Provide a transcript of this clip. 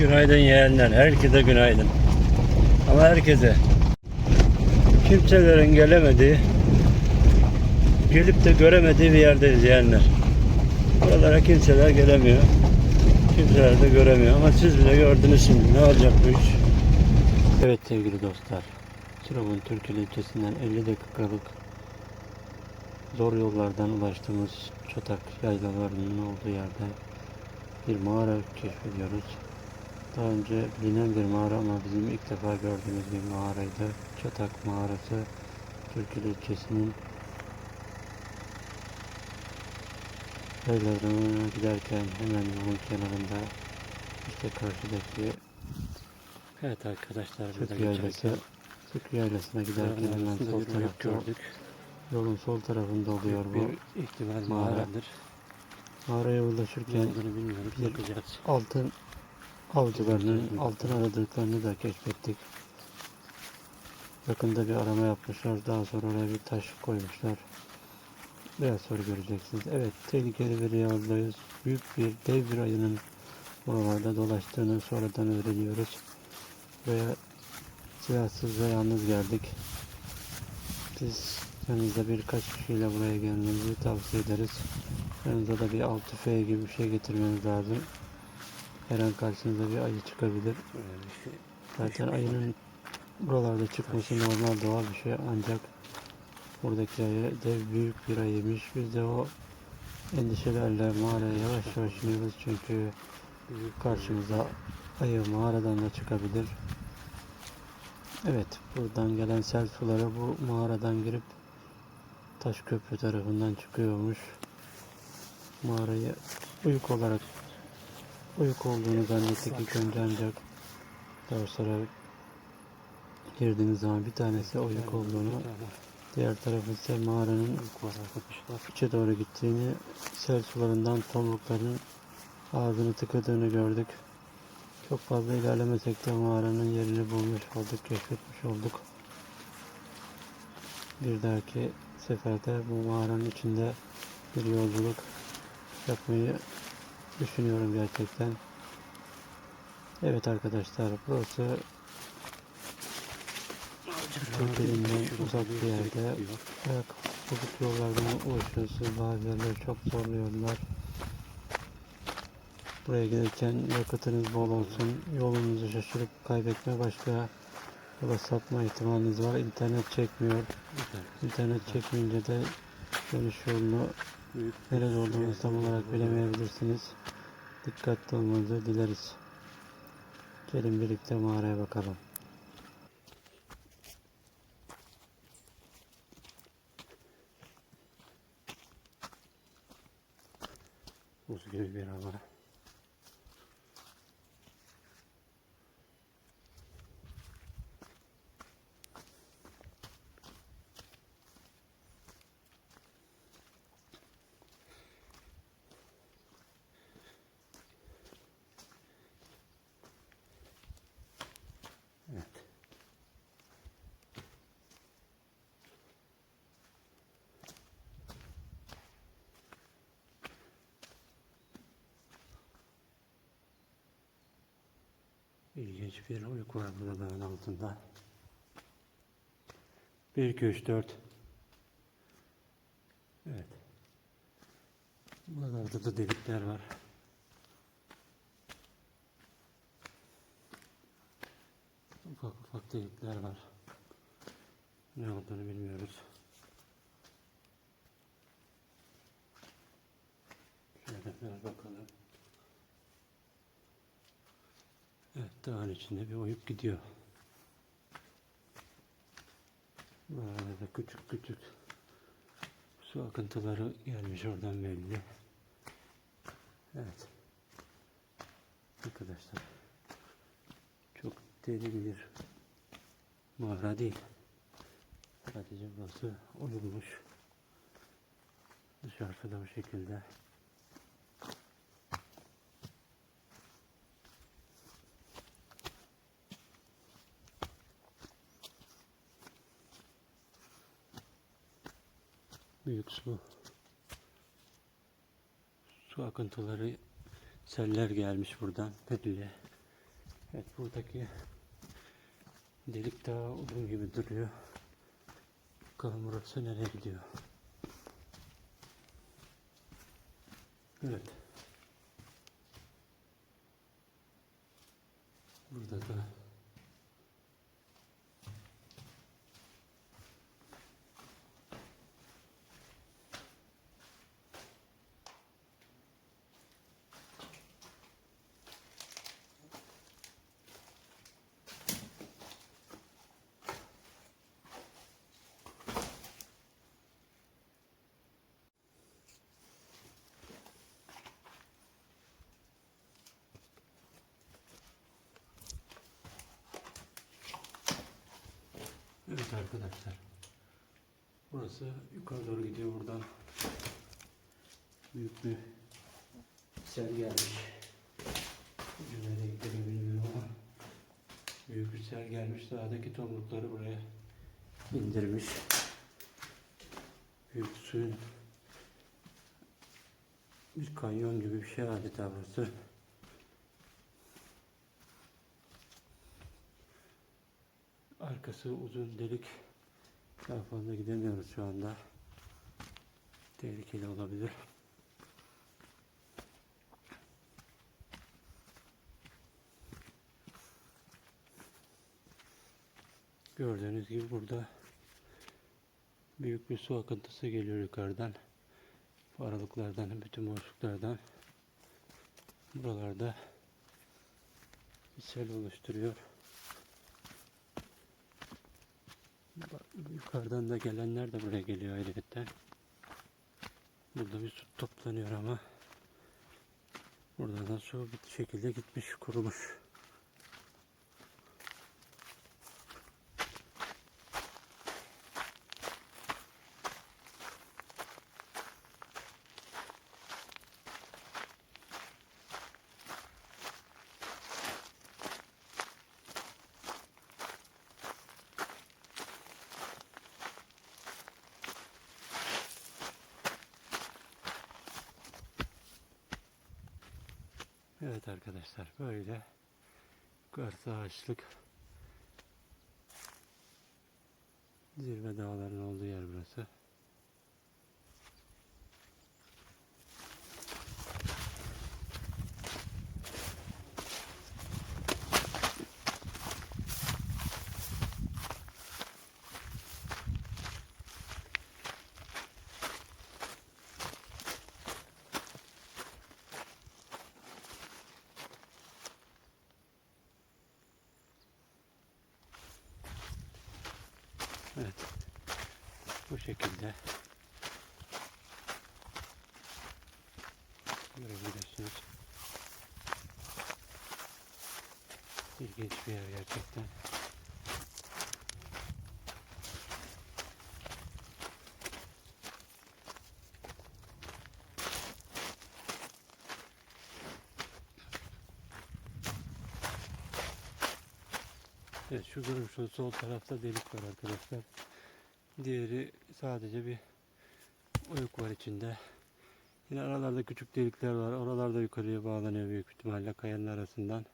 Günaydın yeğenler. Herkese günaydın. Ama herkese. Kimselerin gelemediği, gelip de göremediği bir yerdeyiz yeğenler. Buralara kimseler gelemiyor. Kimseler de göremiyor ama siz bile gördünüz şimdi. Ne olacak bu iş? Evet sevgili dostlar. Sinop'un Türkeli ilçesinden 50 dakikalık zor yollardan ulaştığımız Çotak yaylalarının olduğu yerde bir mağara keşfediyoruz. Daha önce bilinen bir mağara ama bizim ilk defa gördüğümüz bir mağaraydı. Çatak mağarası Türkili ilçesinin yaylalarına giderken hemen yolun kenarında işte karşıdaki Evet arkadaşlar Sıkı yaylası. Sıkı yaylasına giderken hemen sol tarafta gördük. yolun sol tarafında oluyor bu. Bir ihtimal mağara. mağaradır. Mağaraya ulaşırken bir- altın avcılarının altın aradıklarını da keşfettik. Yakında bir arama yapmışlar. Daha sonra oraya bir taş koymuşlar. Biraz sonra göreceksiniz. Evet, tehlikeli bir yoldayız. Büyük bir dev bir ayının buralarda dolaştığını sonradan öğreniyoruz. Buraya silahsız ve yalnız geldik. Biz yanınızda birkaç kişiyle buraya gelmenizi tavsiye ederiz. Yanınızda da bir 6F gibi bir şey getirmeniz lazım. Her an karşınıza bir ayı çıkabilir. Zaten ayının buralarda çıkması normal doğal bir şey ancak buradaki ayı dev büyük bir ayıymış. Biz de o endişelerle mağaraya yavaş yavaş iniyoruz çünkü karşımıza ayı mağaradan da çıkabilir. Evet buradan gelen sel suları bu mağaradan girip taş köprü tarafından çıkıyormuş. Mağarayı uyuk olarak uyuk olduğunu zannettik ilk önce ancak daha sonra girdiğiniz zaman bir tanesi uyuk olduğunu diğer tarafı ise mağaranın içe doğru gittiğini sel sularından tomrukların ağzını tıkadığını gördük. Çok fazla ilerlemesek de mağaranın yerini bulmuş olduk, keşfetmiş olduk. Bir dahaki seferde bu mağaranın içinde bir yolculuk yapmayı düşünüyorum gerçekten. Evet arkadaşlar burası Türkiye'den uzak bir yerde ayak bozuk yollardan ulaşıyorsunuz. Bazı yerler çok zorlu yollar. Buraya gelirken yakıtınız bol olsun. Yolunuzu şaşırıp kaybetme başka yola sapma ihtimaliniz var. İnternet çekmiyor. İnternet çekmeyince de dönüş yolunu nerede olduğunu tam olarak bilemeyebilirsiniz. Dikkatli olmanızı dileriz. Gelin birlikte mağaraya bakalım. buz gibi bir hava. İlginç bir uyku var burada dağın altında. 1, 2, 3, 4. Evet. Buralarda da delikler var. Ufak ufak delikler var. Ne olduğunu bilmiyoruz. Şöyle biraz bakalım. Evet dağın içinde bir oyup gidiyor. Burada da küçük küçük su akıntıları gelmiş oradan belli. Evet. Arkadaşlar çok derin bir mağara değil. Sadece burası oyulmuş. Dışarısı da bu şekilde. Büyük su su akıntıları seller gelmiş buradan belli Evet buradaki delik daha uzun gibi duruyor. Bakalım burası nereye gidiyor. Evet. Burada da Evet arkadaşlar. Burası yukarı doğru gidiyor buradan. Büyük bir sel gelmiş. Nereye gidiyor bilmiyorum ama büyük bir sel gelmiş. Dağdaki tomrukları buraya indirmiş. Büyük suyun bir kanyon gibi bir şey adeta burası. Arkası uzun delik. Daha fazla gidemiyoruz şu anda. Tehlikeli olabilir. Gördüğünüz gibi burada büyük bir su akıntısı geliyor yukarıdan. Aralıklardan, bütün boşluklardan. Buralarda bir sel oluşturuyor. Yukarıdan da gelenler de buraya geliyor ayrıca. Burada bir su toplanıyor ama buradan da su bir şekilde gitmiş, kurumuş. Evet arkadaşlar böyle Kars ağaçlık zirve dağların olduğu yer burası. Evet. Bu şekilde görebiliyorsunuz. İlginç bir yer gerçekten. Evet şu görmüş olduğunuz sol tarafta delik var arkadaşlar. Diğeri sadece bir oyuk var içinde. Yine aralarda küçük delikler var. Oralarda yukarıya bağlanıyor büyük ihtimalle kayanın arasından.